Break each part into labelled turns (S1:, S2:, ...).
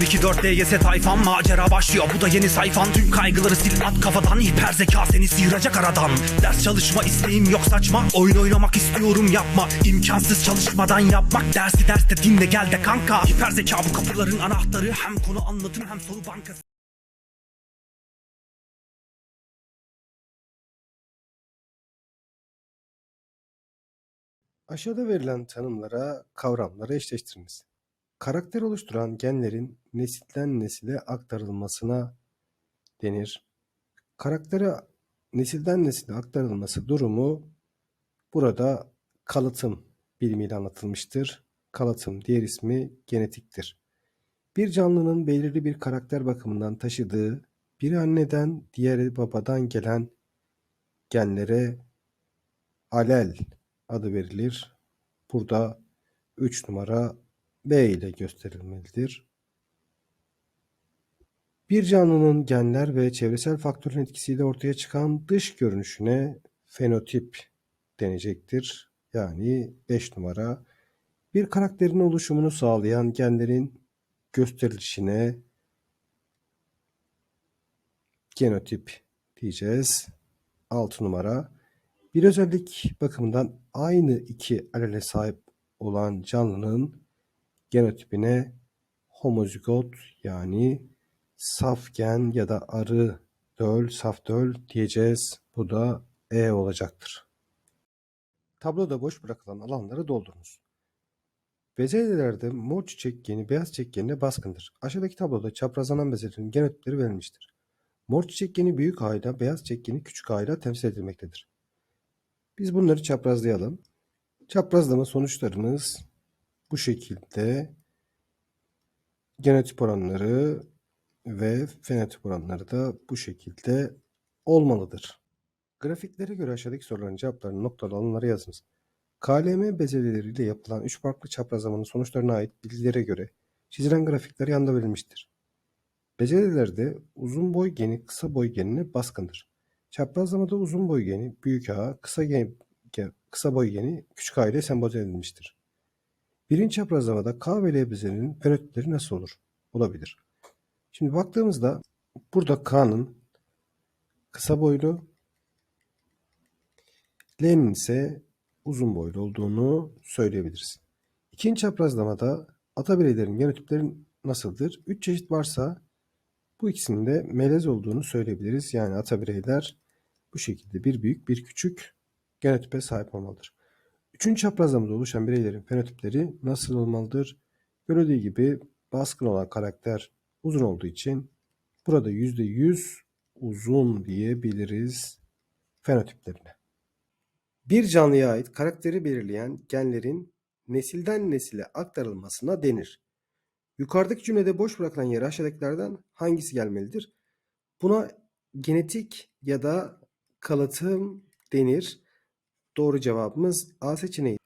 S1: 024 DYS tayfan macera başlıyor. Bu da yeni sayfan. Tüm kaygıları sil at kafadan. Hiper zeka seni sıyıracak aradan. Ders çalışma isteğim yok saçma. Oyun oynamak istiyorum yapma. İmkansız çalışmadan yapmak. Dersi derste dinle gel de kanka. Hiper zeka bu kapıların anahtarı. Hem konu anlatım hem soru bankası.
S2: Aşağıda verilen tanımlara, kavramları eşleştiriniz. Karakter oluşturan genlerin nesilden nesile aktarılmasına denir. Karaktere nesilden nesile aktarılması durumu burada kalıtım bilimiyle anlatılmıştır. Kalıtım diğer ismi genetiktir. Bir canlının belirli bir karakter bakımından taşıdığı biri anneden diğeri babadan gelen genlere alel adı verilir. Burada 3 numara B ile gösterilmelidir. Bir canlının genler ve çevresel faktörün etkisiyle ortaya çıkan dış görünüşüne fenotip denecektir. Yani 5 numara. Bir karakterin oluşumunu sağlayan genlerin gösterilişine genotip diyeceğiz. 6 numara. Bir özellik bakımından aynı iki alele sahip olan canlının genotipine homozigot yani saf gen ya da arı döl, saf döl diyeceğiz. Bu da E olacaktır. Tabloda boş bırakılan alanları doldurunuz. Bezelyelerde mor çiçek geni beyaz çiçek genine baskındır. Aşağıdaki tabloda çaprazlanan bezelerin genotipleri verilmiştir. Mor çiçek geni büyük A ile beyaz çiçek geni küçük A ile temsil edilmektedir. Biz bunları çaprazlayalım. Çaprazlama sonuçlarımız bu şekilde genotip oranları ve fenotip oranları da bu şekilde olmalıdır. Grafiklere göre aşağıdaki soruların cevaplarını noktalı alanlara yazınız. KLM bezeleleriyle yapılan üç farklı çaprazlamanın sonuçlarına ait bilgilere göre çizilen grafikler yanda verilmiştir. Bezelelerde uzun boy geni kısa boy genine baskındır. Çaprazlamada uzun boy geni büyük A, kısa, gen, kısa boy geni küçük A ile sembolize edilmiştir. Birinci çaprazlamada K ve L bezelerinin fenotipleri nasıl olur? Olabilir. Şimdi baktığımızda burada K'nın kısa boylu, L'nin ise uzun boylu olduğunu söyleyebiliriz. İkinci çaprazlamada ata bireylerin genotipleri nasıldır? Üç çeşit varsa bu ikisinin de melez olduğunu söyleyebiliriz. Yani ata bireyler bu şekilde bir büyük bir küçük genotipe sahip olmalıdır. Üçüncü çaprazlamada oluşan bireylerin fenotipleri nasıl olmalıdır? Görüldüğü gibi baskın olan karakter uzun olduğu için burada %100 uzun diyebiliriz fenotiplerine. Bir canlıya ait karakteri belirleyen genlerin nesilden nesile aktarılmasına denir. Yukarıdaki cümlede boş bırakılan yere aşağıdakilerden hangisi gelmelidir? Buna genetik ya da kalıtım denir. Doğru cevabımız A seçeneği.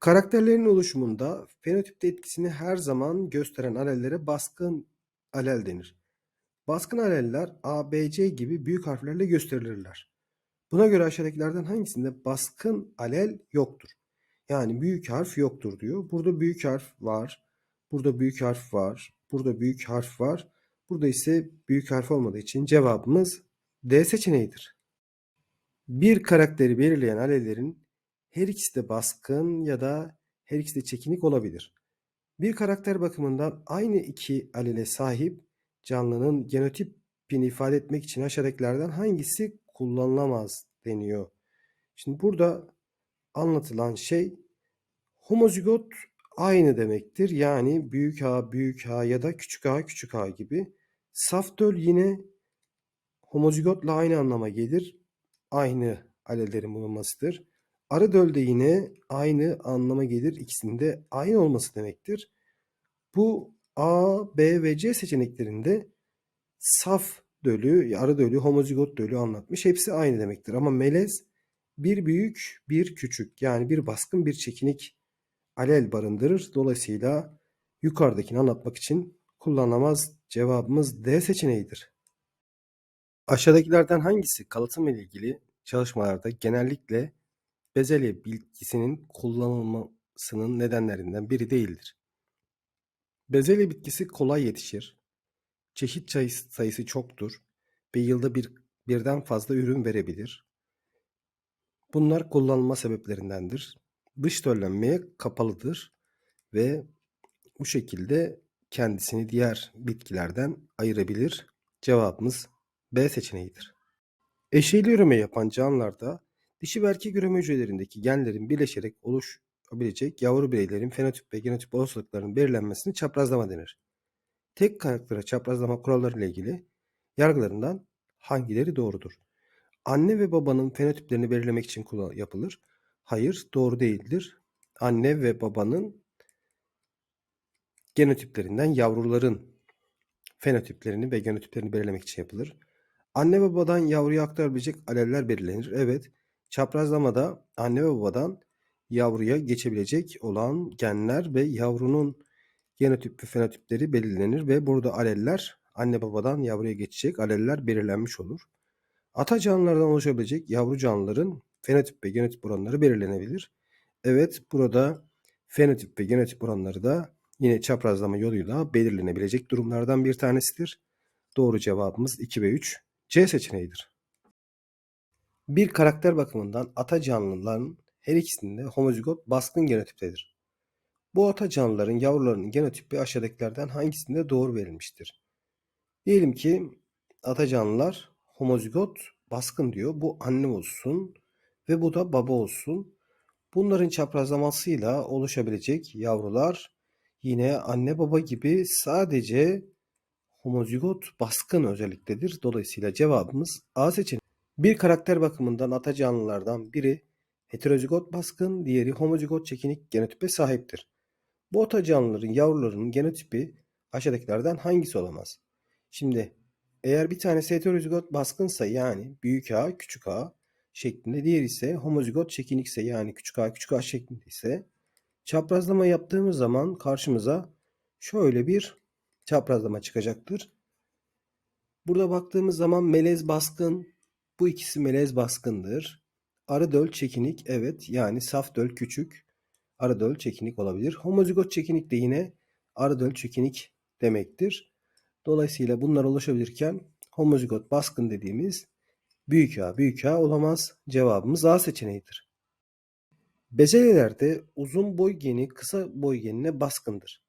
S2: Karakterlerin oluşumunda fenotipte etkisini her zaman gösteren alellere baskın alel denir. Baskın aleller A, B, C gibi büyük harflerle gösterilirler. Buna göre aşağıdakilerden hangisinde baskın alel yoktur? Yani büyük harf yoktur diyor. Burada büyük harf var. Burada büyük harf var. Burada büyük harf var. Burada ise büyük harf olmadığı için cevabımız D seçeneğidir. Bir karakteri belirleyen alellerin her ikisi de baskın ya da her ikisi de çekinik olabilir. Bir karakter bakımından aynı iki alele sahip canlının genotipini ifade etmek için aşağıdakilerden hangisi kullanılamaz deniyor. Şimdi burada anlatılan şey homozigot aynı demektir. Yani büyük A, büyük A ya da küçük A, küçük A gibi. Saf döl yine homozigotla aynı anlama gelir. Aynı alellerin bulunmasıdır. Arı döl de yine aynı anlama gelir. İkisinin de aynı olması demektir. Bu A, B ve C seçeneklerinde saf dölü, arı dölü, homozigot dölü anlatmış. Hepsi aynı demektir. Ama melez bir büyük, bir küçük yani bir baskın, bir çekinik alel barındırır. Dolayısıyla yukarıdakini anlatmak için kullanılamaz. Cevabımız D seçeneğidir. Aşağıdakilerden hangisi kalıtım ile ilgili çalışmalarda genellikle bezelye bilgisinin kullanılmasının nedenlerinden biri değildir? Bezelye bitkisi kolay yetişir. Çeşit sayısı çoktur ve yılda bir, birden fazla ürün verebilir. Bunlar kullanılma sebeplerindendir. Dış döllenmeye kapalıdır ve bu şekilde kendisini diğer bitkilerden ayırabilir. Cevabımız B seçeneğidir. Eşeyli üreme yapan canlılarda dişi ve erkek üreme hücrelerindeki genlerin birleşerek oluşabilecek yavru bireylerin fenotip ve genotip olasılıklarının belirlenmesini çaprazlama denir. Tek karaktere çaprazlama kuralları ile ilgili yargılarından hangileri doğrudur? Anne ve babanın fenotiplerini belirlemek için yapılır. Hayır, doğru değildir. Anne ve babanın genotiplerinden yavruların fenotiplerini ve genotiplerini belirlemek için yapılır. Anne ve babadan yavruya aktarabilecek aleller belirlenir. Evet, çaprazlamada anne ve babadan yavruya geçebilecek olan genler ve yavrunun genotip ve fenotipleri belirlenir ve burada aleller anne babadan yavruya geçecek aleller belirlenmiş olur. Ata canlılardan oluşabilecek yavru canlıların fenotip ve genotip oranları belirlenebilir. Evet, burada fenotip ve genotip oranları da yine çaprazlama yoluyla belirlenebilecek durumlardan bir tanesidir. Doğru cevabımız 2 ve 3 C seçeneğidir. Bir karakter bakımından ata canlıların her ikisinde homozigot baskın genotiptedir. Bu ata canlıların yavrularının genotipi aşağıdakilerden hangisinde doğru verilmiştir? Diyelim ki ata canlılar homozigot baskın diyor. Bu anne olsun ve bu da baba olsun. Bunların çaprazlamasıyla oluşabilecek yavrular yine anne baba gibi sadece homozigot baskın özelliktedir. Dolayısıyla cevabımız A seçeneği. Bir karakter bakımından ata canlılardan biri heterozigot baskın, diğeri homozigot çekinik genotipe sahiptir. Bu ata canlıların yavrularının genotipi aşağıdakilerden hangisi olamaz? Şimdi eğer bir tanesi heterozigot baskınsa yani büyük A, küçük A şeklinde, diğeri ise homozigot çekinikse yani küçük A, küçük A şeklinde ise çaprazlama yaptığımız zaman karşımıza şöyle bir çaprazlama çıkacaktır. Burada baktığımız zaman melez baskın, bu ikisi melez baskındır. Arı döl çekinik, evet yani saf döl küçük, arı döl çekinik olabilir. Homozigot çekinik de yine arı döl çekinik demektir. Dolayısıyla bunlar oluşabilirken homozigot baskın dediğimiz büyük A, büyük A olamaz. Cevabımız A seçeneğidir. Bezelyelerde uzun boy geni kısa boy genine baskındır.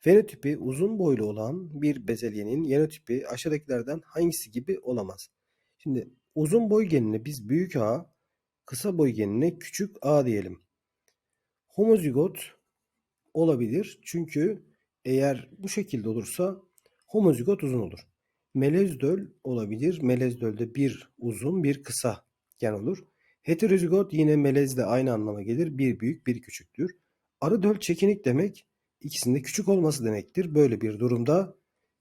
S2: Fenotipi uzun boylu olan bir bezelyenin yenotipi aşağıdakilerden hangisi gibi olamaz? Şimdi uzun boy genine biz büyük A, kısa boy genine küçük A diyelim. Homozigot olabilir çünkü eğer bu şekilde olursa homozigot uzun olur. Melezdöl olabilir. Melezdölde bir uzun bir kısa gen olur. Heterozigot yine melezle aynı anlama gelir. Bir büyük bir küçüktür. Arı döl çekinik demek ikisinde küçük olması demektir. Böyle bir durumda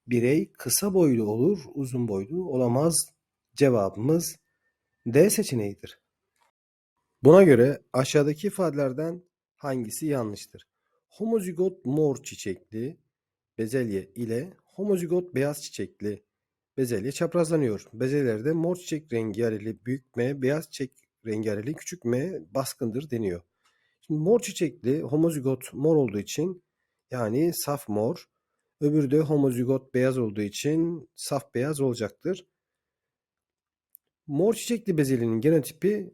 S2: birey kısa boylu olur, uzun boylu olamaz. Cevabımız D seçeneğidir. Buna göre aşağıdaki ifadelerden hangisi yanlıştır? Homozigot mor çiçekli bezelye ile homozigot beyaz çiçekli bezelye çaprazlanıyor. Bezelyelerde mor çiçek rengi areli büyük M, beyaz çiçek rengi areli küçük M baskındır deniyor. Şimdi mor çiçekli homozigot mor olduğu için yani saf mor. Öbürü de homozigot beyaz olduğu için saf beyaz olacaktır. Mor çiçekli bezelyenin genotipi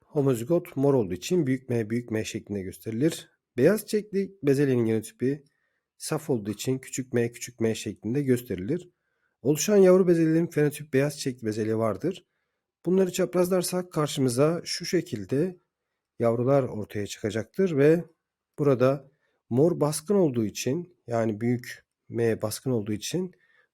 S2: homozigot mor olduğu için büyük M büyük M şeklinde gösterilir. Beyaz çiçekli bezelyenin genotipi saf olduğu için küçük m küçük m şeklinde gösterilir. Oluşan yavru bezelyelerin fenotip beyaz çiçekli bezelye vardır. Bunları çaprazlarsak karşımıza şu şekilde yavrular ortaya çıkacaktır ve burada mor baskın olduğu için yani büyük M baskın olduğu için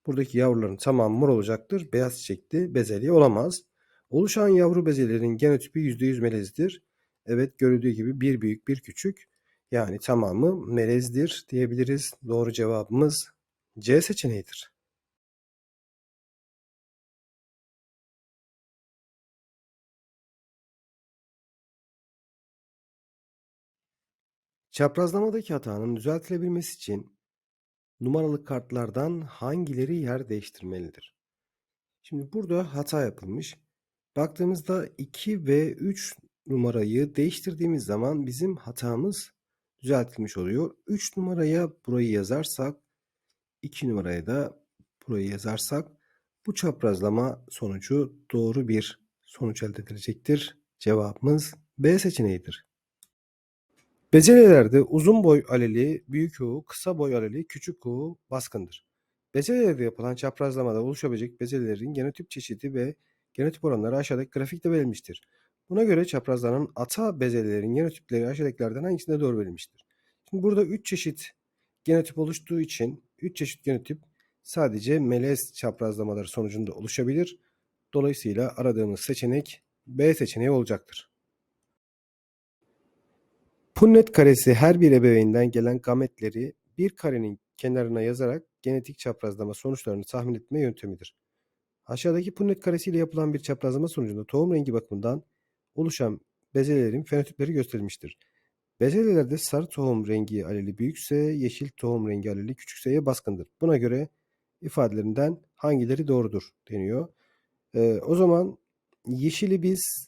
S2: buradaki yavruların tamamı mor olacaktır. Beyaz çiçekli bezelye olamaz. Oluşan yavru bezelyelerin genotipi %100 melezdir. Evet görüldüğü gibi bir büyük bir küçük yani tamamı melezdir diyebiliriz. Doğru cevabımız C seçeneğidir. Çaprazlamadaki hatanın düzeltilebilmesi için numaralı kartlardan hangileri yer değiştirmelidir? Şimdi burada hata yapılmış. Baktığımızda 2 ve 3 numarayı değiştirdiğimiz zaman bizim hatamız düzeltilmiş oluyor. 3 numaraya burayı yazarsak 2 numaraya da burayı yazarsak bu çaprazlama sonucu doğru bir sonuç elde edilecektir. Cevabımız B seçeneğidir. Bezelelerde uzun boy aleli, büyük U, kısa boy aleli, küçük U baskındır. Bezelelerde yapılan çaprazlamada oluşabilecek bezelelerin genotip çeşidi ve genotip oranları aşağıdaki grafikte verilmiştir. Buna göre çaprazlanan ata bezelelerin genotipleri aşağıdakilerden hangisinde doğru verilmiştir? Şimdi burada 3 çeşit genotip oluştuğu için 3 çeşit genotip sadece melez çaprazlamaları sonucunda oluşabilir. Dolayısıyla aradığımız seçenek B seçeneği olacaktır. Punnet karesi her bir ebeveynden gelen gametleri bir karenin kenarına yazarak genetik çaprazlama sonuçlarını tahmin etme yöntemidir. Aşağıdaki punnet karesiyle yapılan bir çaprazlama sonucunda tohum rengi bakımından oluşan bezelelerin fenotipleri gösterilmiştir. Bezelelerde sarı tohum rengi aleli büyükse, yeşil tohum rengi aleli küçükseye baskındır. Buna göre ifadelerinden hangileri doğrudur deniyor. Ee, o zaman yeşili biz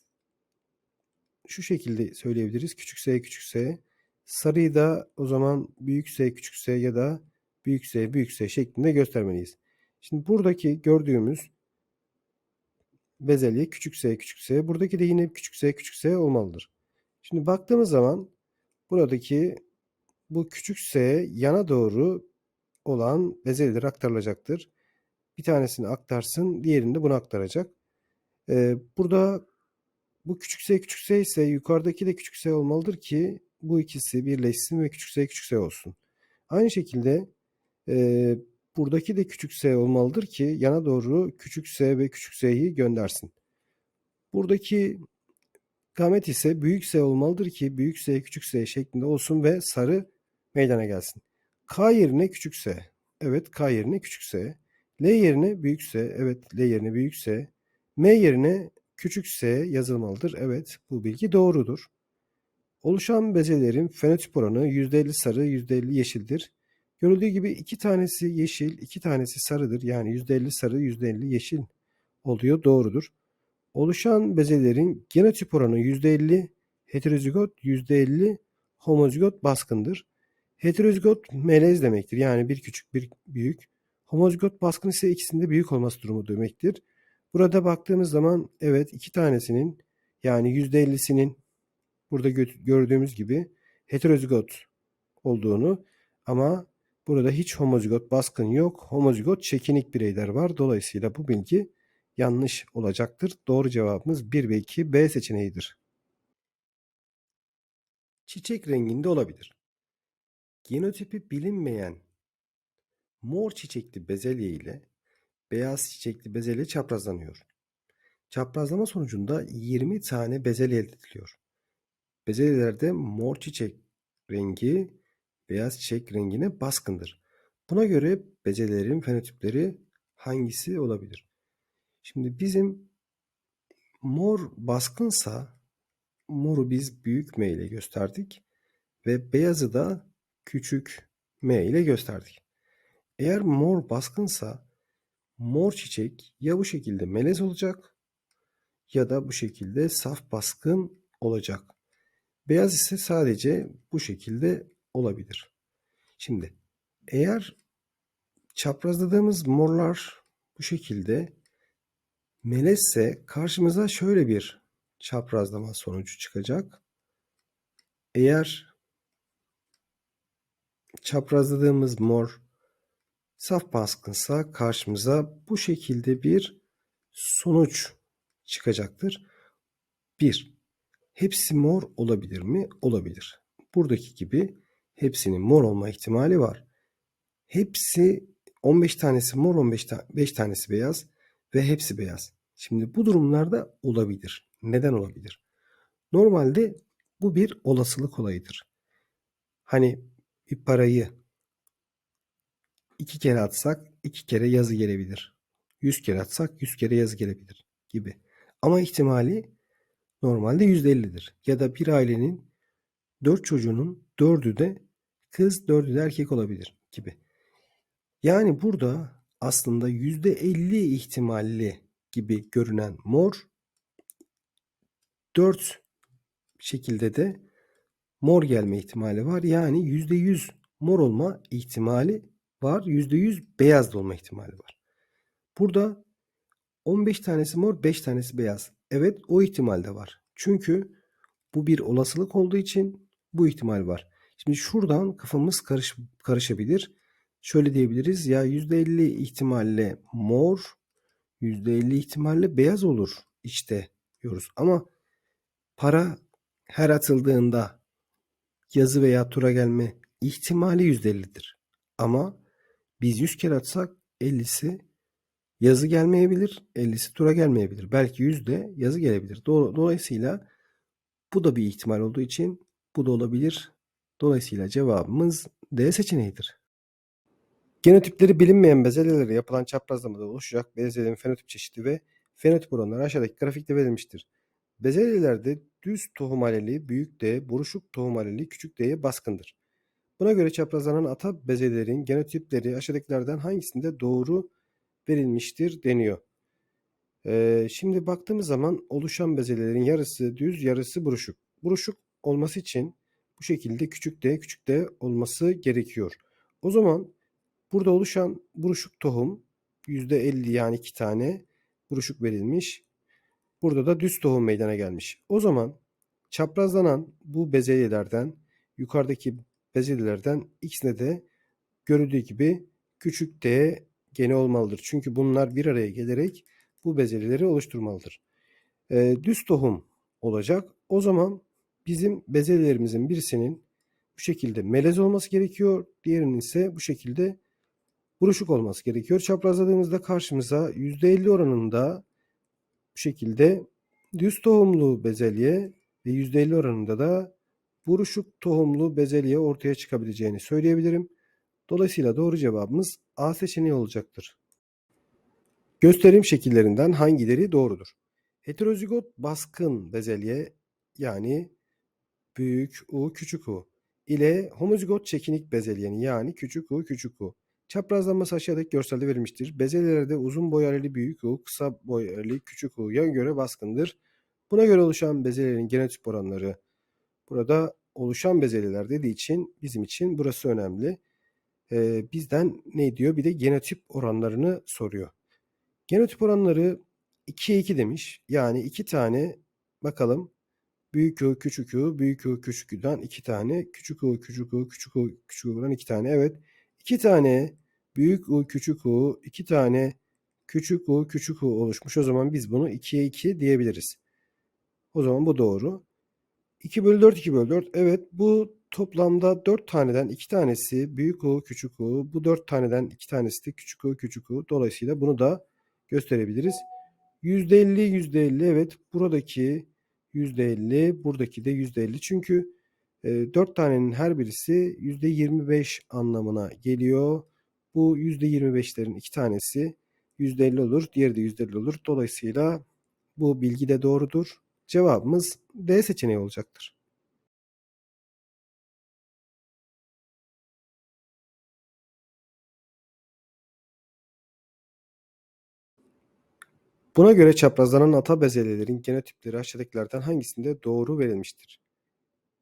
S2: şu şekilde söyleyebiliriz. Küçük S küçük S. Sarıyı da o zaman büyük S küçük S ya da büyük S büyük S şeklinde göstermeliyiz. Şimdi buradaki gördüğümüz bezelye küçük S küçük S. Buradaki de yine küçük S küçük S olmalıdır. Şimdi baktığımız zaman buradaki bu küçük S yana doğru olan bezelyeler aktarılacaktır. Bir tanesini aktarsın, diğerini de bunu aktaracak. Ee, burada bu küçük s küçük s ise yukarıdaki de küçük s olmalıdır ki bu ikisi birleşsin ve küçük s küçük s olsun. Aynı şekilde e, buradaki de küçük s olmalıdır ki yana doğru küçük s ve küçük s'yi göndersin. Buradaki gamet ise büyük s olmalıdır ki büyük s küçük s şeklinde olsun ve sarı meydana gelsin. K yerine küçük s. Evet K yerine küçük s. L yerine büyük s. Evet L yerine büyük s. M yerine küçük s yazılmalıdır. Evet bu bilgi doğrudur. Oluşan bezelerin fenotip oranı %50 sarı %50 yeşildir. Görüldüğü gibi iki tanesi yeşil, iki tanesi sarıdır. Yani %50 sarı %50 yeşil oluyor. Doğrudur. Oluşan bezelerin genotip oranı %50 heterozigot %50 homozigot baskındır. Heterozigot melez demektir. Yani bir küçük bir büyük. Homozigot baskın ise ikisinde büyük olması durumu demektir. Burada baktığımız zaman evet iki tanesinin yani %50'sinin burada gördüğümüz gibi heterozigot olduğunu ama burada hiç homozigot baskın yok. Homozigot çekinik bireyler var. Dolayısıyla bu bilgi yanlış olacaktır. Doğru cevabımız 1 ve 2 B seçeneğidir. Çiçek renginde olabilir. Genotipi bilinmeyen mor çiçekli bezelye ile beyaz çiçekli bezelye çaprazlanıyor. Çaprazlama sonucunda 20 tane bezelye elde ediliyor. Bezelyelerde mor çiçek rengi beyaz çiçek rengine baskındır. Buna göre bezelyelerin fenotipleri hangisi olabilir? Şimdi bizim mor baskınsa moru biz büyük M ile gösterdik ve beyazı da küçük M ile gösterdik. Eğer mor baskınsa mor çiçek ya bu şekilde melez olacak ya da bu şekilde saf baskın olacak. Beyaz ise sadece bu şekilde olabilir. Şimdi eğer çaprazladığımız morlar bu şekilde melezse karşımıza şöyle bir çaprazlama sonucu çıkacak. Eğer çaprazladığımız mor saf baskınsa karşımıza bu şekilde bir sonuç çıkacaktır. 1. Hepsi mor olabilir mi? Olabilir. Buradaki gibi hepsinin mor olma ihtimali var. Hepsi 15 tanesi mor, 15 ta 5 tanesi beyaz ve hepsi beyaz. Şimdi bu durumlarda olabilir. Neden olabilir? Normalde bu bir olasılık olayıdır. Hani bir parayı iki kere atsak iki kere yazı gelebilir. Yüz kere atsak yüz kere yazı gelebilir gibi. Ama ihtimali normalde yüzde ellidir. Ya da bir ailenin dört çocuğunun dördü de kız dördü de erkek olabilir gibi. Yani burada aslında yüzde elli ihtimalli gibi görünen mor dört şekilde de mor gelme ihtimali var. Yani %100 mor olma ihtimali var. %100 beyaz da olma ihtimali var. Burada 15 tanesi mor, 5 tanesi beyaz. Evet o ihtimal de var. Çünkü bu bir olasılık olduğu için bu ihtimal var. Şimdi şuradan kafamız karış, karışabilir. Şöyle diyebiliriz ya %50 ihtimalle mor, %50 ihtimalle beyaz olur işte diyoruz. Ama para her atıldığında yazı veya tura gelme ihtimali %50'dir. Ama biz 100 kere atsak 50'si yazı gelmeyebilir, 50'si tura gelmeyebilir. Belki yüzde yazı gelebilir. Do- Dolayısıyla bu da bir ihtimal olduğu için bu da olabilir. Dolayısıyla cevabımız D seçeneğidir. Genotipleri bilinmeyen bezelyelere yapılan çaprazlamada oluşacak bezelyelerin fenotip çeşidi ve fenotip oranları aşağıdaki grafikte verilmiştir. Bezelyelerde düz tohum aleli büyük D, buruşuk tohum aleli küçük D'ye baskındır. Buna göre çaprazlanan ata bezelyelerin genotipleri aşağıdakilerden hangisinde doğru verilmiştir deniyor. Ee, şimdi baktığımız zaman oluşan bezelyelerin yarısı düz, yarısı buruşuk. Buruşuk olması için bu şekilde küçük d, küçük d olması gerekiyor. O zaman burada oluşan buruşuk tohum %50 yani 2 tane buruşuk verilmiş. Burada da düz tohum meydana gelmiş. O zaman çaprazlanan bu bezelyelerden yukarıdaki bezelyelerden ikisine de görüldüğü gibi küçük d gene olmalıdır. Çünkü bunlar bir araya gelerek bu bezelyeleri oluşturmalıdır. Ee, düz tohum olacak. O zaman bizim bezelyelerimizin birisinin bu şekilde melez olması gerekiyor. Diğerinin ise bu şekilde buruşuk olması gerekiyor. Çaprazladığımızda karşımıza %50 oranında bu şekilde düz tohumlu bezelye ve %50 oranında da buruşuk tohumlu bezelye ortaya çıkabileceğini söyleyebilirim. Dolayısıyla doğru cevabımız A seçeneği olacaktır. Gösterim şekillerinden hangileri doğrudur? Heterozigot baskın bezelye yani büyük U küçük U ile homozigot çekinik bezelyenin yani küçük U küçük U. Çaprazlanması aşağıdaki görselde verilmiştir. Bezelyelerde uzun boy areli büyük U, kısa boy areli küçük U'ya göre baskındır. Buna göre oluşan bezelyelerin genotip oranları burada oluşan bezelyeler dediği için bizim için burası önemli. Ee, bizden ne diyor? Bir de genotip oranlarını soruyor. Genotip oranları 2'ye 2 demiş. Yani iki tane bakalım büyük U, küçük U, büyük U, küçük U'dan iki tane, küçük U, küçük U, küçük U, küçük U'dan iki tane. Evet. iki tane büyük U, küçük U, iki tane küçük U, küçük U oluşmuş. O zaman biz bunu 2'ye 2 diyebiliriz. O zaman bu doğru. 2 bölü 4, 2 bölü 4. Evet bu toplamda 4 taneden 2 tanesi büyük U, küçük U. Bu 4 taneden 2 tanesi de küçük U, küçük U. Dolayısıyla bunu da gösterebiliriz. %50, %50 evet buradaki %50, buradaki de %50. Çünkü e, 4 tanenin her birisi %25 anlamına geliyor. Bu %25'lerin iki tanesi %50 olur, diğeri de %50 olur. Dolayısıyla bu bilgi de doğrudur. Cevabımız D seçeneği olacaktır. Buna göre çaprazlanan ata bezelyelerin genotipleri aşağıdakilerden hangisinde doğru verilmiştir?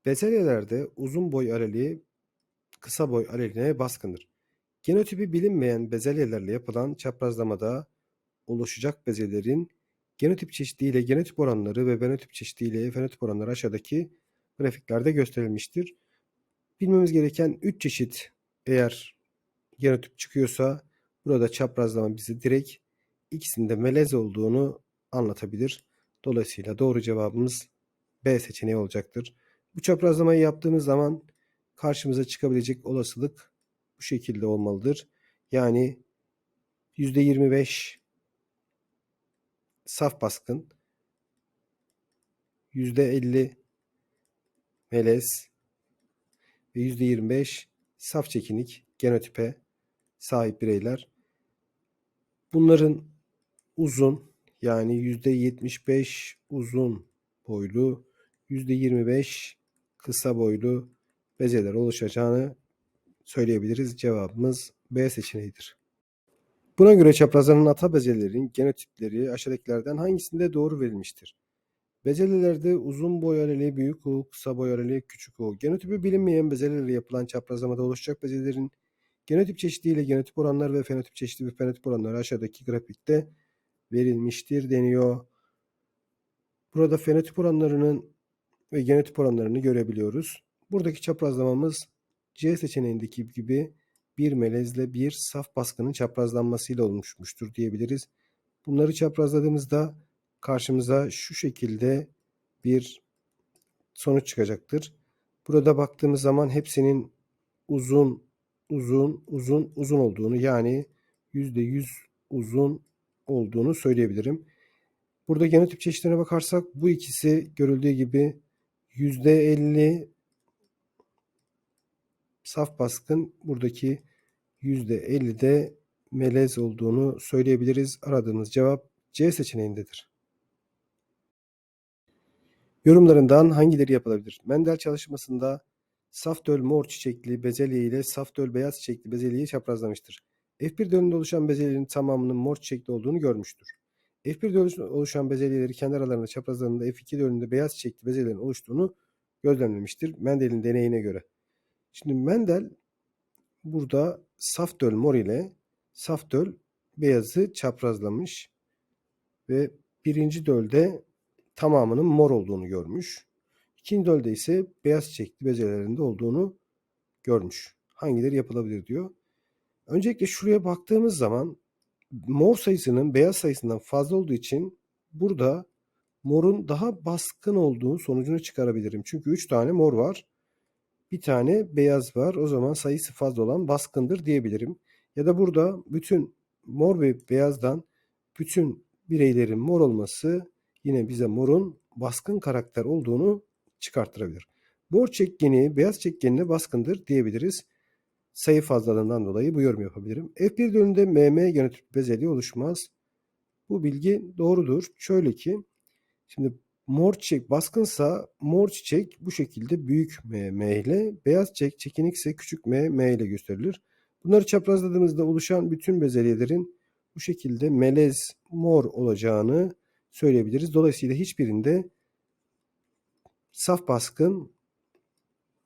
S2: Bezelyelerde uzun boy aleli kısa boy aleline baskındır. Genotipi bilinmeyen bezelyelerle yapılan çaprazlamada oluşacak bezelyelerin genotip çeşidiyle genotip oranları ve fenotip çeşidiyle fenotip oranları aşağıdaki grafiklerde gösterilmiştir. Bilmemiz gereken 3 çeşit eğer genotip çıkıyorsa burada çaprazlama bizi direkt ikisinde melez olduğunu anlatabilir. Dolayısıyla doğru cevabımız B seçeneği olacaktır. Bu çaprazlamayı yaptığımız zaman karşımıza çıkabilecek olasılık bu şekilde olmalıdır. Yani %25 saf baskın, %50 melez ve %25 saf çekinik genotipe sahip bireyler. Bunların uzun yani %75 uzun boylu, %25 kısa boylu bezeler oluşacağını söyleyebiliriz. Cevabımız B seçeneğidir. Buna göre çaprazlanan ata bezelerin genotipleri aşağıdakilerden hangisinde doğru verilmiştir? Bezelilerde uzun boy aleli büyük U, kısa boy aleli küçük U. Genotipi bilinmeyen bezelilere yapılan çaprazlamada oluşacak bezelerin genotip çeşidiyle genotip oranları ve fenotip çeşidi ve fenotip oranları aşağıdaki grafikte verilmiştir deniyor. Burada fenotip oranlarının ve genotip oranlarını görebiliyoruz. Buradaki çaprazlamamız C seçeneğindeki gibi bir melezle bir saf baskının çaprazlanmasıyla oluşmuştur diyebiliriz. Bunları çaprazladığımızda karşımıza şu şekilde bir sonuç çıkacaktır. Burada baktığımız zaman hepsinin uzun, uzun, uzun, uzun olduğunu yani %100 uzun olduğunu söyleyebilirim. Burada genotip çeşitlerine bakarsak bu ikisi görüldüğü gibi %50 saf baskın buradaki %50'de melez olduğunu söyleyebiliriz. Aradığımız cevap C seçeneğindedir. Yorumlarından hangileri yapılabilir? Mendel çalışmasında saf döl mor çiçekli bezelye ile saf döl beyaz çiçekli bezelyeyi çaprazlamıştır. F1 dölünde oluşan bezelyelerin tamamının mor çiçekli olduğunu görmüştür. F1 dölünde oluşan bezelyeleri kendi aralarında çaprazladığında F2 dölünde beyaz çiçekli bezelyelerin oluştuğunu gözlemlemiştir. Mendel'in deneyine göre. Şimdi Mendel burada saf döl mor ile saf döl beyazı çaprazlamış ve birinci dölde tamamının mor olduğunu görmüş. İkinci dölde ise beyaz çiçekli bezelerinde olduğunu görmüş. Hangileri yapılabilir diyor. Öncelikle şuraya baktığımız zaman mor sayısının beyaz sayısından fazla olduğu için burada morun daha baskın olduğu sonucunu çıkarabilirim. Çünkü 3 tane mor var. Bir tane beyaz var. O zaman sayısı fazla olan baskındır diyebilirim. Ya da burada bütün mor ve beyazdan bütün bireylerin mor olması yine bize morun baskın karakter olduğunu çıkarttırabilir. Mor çekkeni beyaz çekkenine baskındır diyebiliriz. Sayı fazlalığından dolayı bu yorum yapabilirim. F1 dönümünde MM genotip bezelye oluşmaz. Bu bilgi doğrudur. Şöyle ki şimdi mor çiçek baskınsa mor çiçek bu şekilde büyük M, M ile beyaz çiçek çekinik ise küçük M, M ile gösterilir. Bunları çaprazladığımızda oluşan bütün bezelyelerin bu şekilde melez mor olacağını söyleyebiliriz. Dolayısıyla hiçbirinde saf baskın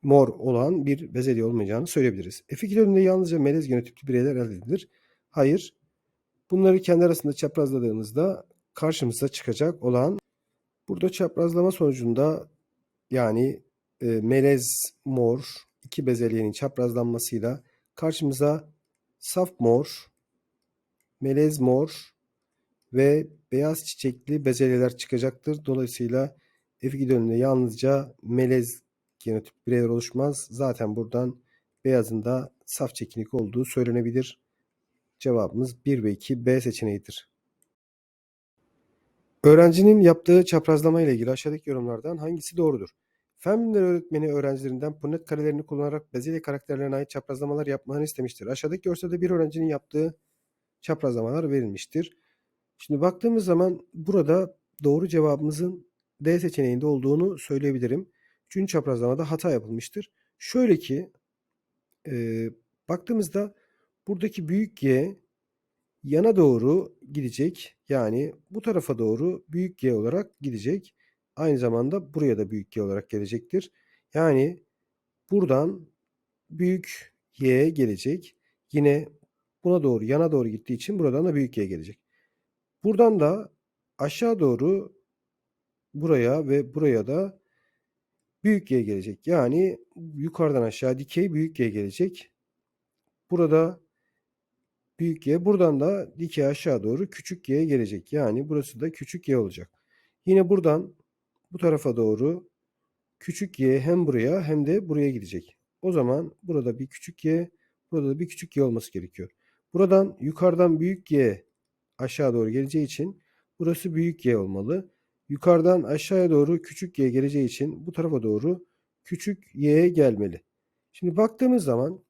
S2: mor olan bir bezelye olmayacağını söyleyebiliriz. F2 döneminde yalnızca melez genotipli bireyler elde edilir. Hayır. Bunları kendi arasında çaprazladığımızda karşımıza çıkacak olan burada çaprazlama sonucunda yani e, melez mor iki bezelyenin çaprazlanmasıyla karşımıza saf mor, melez mor ve beyaz çiçekli bezelyeler çıkacaktır. Dolayısıyla F2 döneminde yalnızca melez genotip bireyler oluşmaz. Zaten buradan beyazın da saf çekinik olduğu söylenebilir. Cevabımız 1 ve 2 B seçeneğidir. Öğrencinin yaptığı çaprazlama ile ilgili aşağıdaki yorumlardan hangisi doğrudur? Fen bilimleri öğretmeni öğrencilerinden Punnett karelerini kullanarak bezelye karakterlerine ait çaprazlamalar yapmalarını istemiştir. Aşağıdaki görselde bir öğrencinin yaptığı çaprazlamalar verilmiştir. Şimdi baktığımız zaman burada doğru cevabımızın D seçeneğinde olduğunu söyleyebilirim. Üçüncü çaprazlamada hata yapılmıştır. Şöyle ki e, baktığımızda buradaki büyük G yana doğru gidecek. Yani bu tarafa doğru büyük G olarak gidecek. Aynı zamanda buraya da büyük G olarak gelecektir. Yani buradan büyük Y gelecek. Yine buna doğru yana doğru gittiği için buradan da büyük G gelecek. Buradan da aşağı doğru buraya ve buraya da büyük G gelecek. Yani yukarıdan aşağı dikey büyük G gelecek. Burada büyük G. Buradan da dikey aşağı doğru küçük G gelecek. Yani burası da küçük G olacak. Yine buradan bu tarafa doğru küçük Y hem buraya hem de buraya gidecek. O zaman burada bir küçük Y, burada da bir küçük Y olması gerekiyor. Buradan yukarıdan büyük Y aşağı doğru geleceği için burası büyük Y olmalı. Yukarıdan aşağıya doğru küçük y geleceği için bu tarafa doğru küçük y gelmeli. Şimdi baktığımız zaman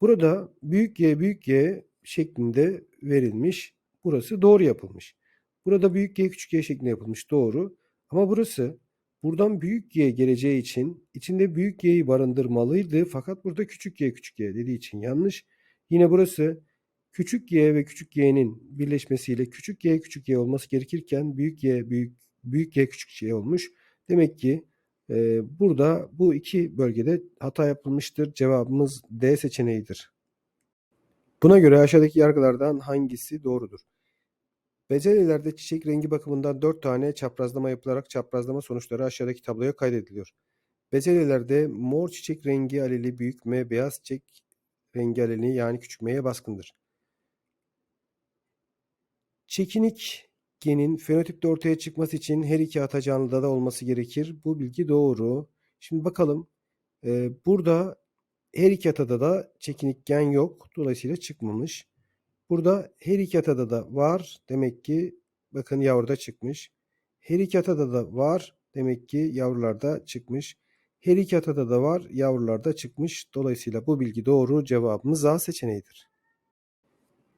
S2: burada büyük y büyük y şeklinde verilmiş. Burası doğru yapılmış. Burada büyük y küçük y şeklinde yapılmış doğru. Ama burası buradan büyük y geleceği için içinde büyük y'yi barındırmalıydı. Fakat burada küçük y küçük y dediği için yanlış. Yine burası küçük y ve küçük y'nin birleşmesiyle küçük y küçük y olması gerekirken büyük y büyük büyük G küçük G olmuş. Demek ki e, burada bu iki bölgede hata yapılmıştır. Cevabımız D seçeneğidir. Buna göre aşağıdaki yargılardan hangisi doğrudur? Bezelilerde çiçek rengi bakımından 4 tane çaprazlama yapılarak çaprazlama sonuçları aşağıdaki tabloya kaydediliyor. Bezelilerde mor çiçek rengi aleli büyük M, beyaz çiçek rengi aleli yani küçük M'ye baskındır. Çekinik genin fenotipte ortaya çıkması için her iki ata canlıda da olması gerekir. Bu bilgi doğru. Şimdi bakalım. Ee, burada her iki atada da çekinik gen yok. Dolayısıyla çıkmamış. Burada her iki atada da var. Demek ki bakın yavruda çıkmış. Her iki atada da var. Demek ki yavrularda çıkmış. Her iki atada da var. Yavrularda çıkmış. Dolayısıyla bu bilgi doğru. Cevabımız A seçeneğidir.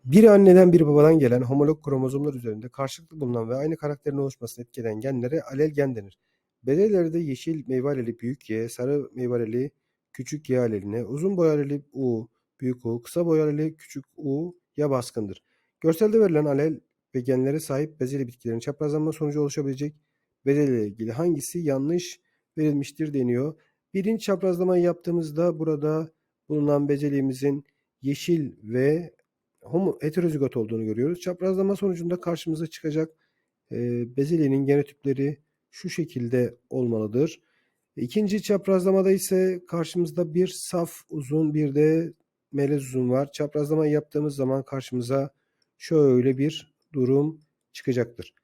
S2: Bir anneden bir babadan gelen homolog kromozomlar üzerinde karşılıklı bulunan ve aynı karakterin oluşmasını etkileyen genlere alel gen denir. Bezelilerde yeşil meyve aleli büyük Y, sarı meyve aleli küçük Y aleline, uzun boy aleli U, büyük U, kısa boy aleli küçük U ya baskındır. Görselde verilen alel ve genlere sahip bezelye bitkilerin çaprazlanma sonucu oluşabilecek bezelye ile ilgili hangisi yanlış verilmiştir deniyor. Birinci çaprazlamayı yaptığımızda burada bulunan bezelyemizin yeşil ve homo heterozigot olduğunu görüyoruz. Çaprazlama sonucunda karşımıza çıkacak e, bezelyenin genotipleri şu şekilde olmalıdır. İkinci çaprazlamada ise karşımızda bir saf uzun bir de melez uzun var. Çaprazlama yaptığımız zaman karşımıza şöyle bir durum çıkacaktır.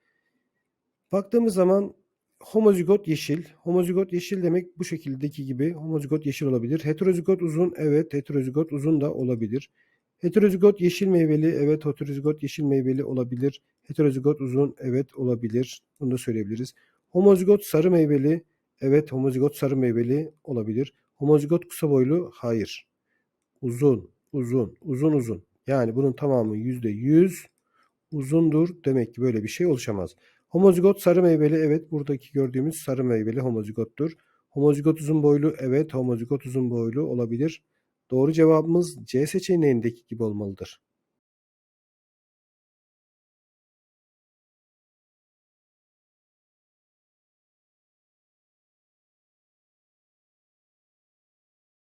S2: Baktığımız zaman homozigot yeşil. Homozigot yeşil demek bu şekildeki gibi homozigot yeşil olabilir. Heterozigot uzun evet heterozigot uzun da olabilir. Heterozigot yeşil meyveli evet heterozigot yeşil meyveli olabilir. Heterozigot uzun evet olabilir. Bunu da söyleyebiliriz. Homozigot sarı meyveli evet homozigot sarı meyveli olabilir. Homozigot kısa boylu hayır. Uzun, uzun, uzun uzun. Yani bunun tamamı yüzde yüz uzundur. Demek ki böyle bir şey oluşamaz. Homozigot sarı meyveli evet buradaki gördüğümüz sarı meyveli homozigottur. Homozigot uzun boylu evet homozigot uzun boylu olabilir. Doğru cevabımız C seçeneğindeki gibi olmalıdır.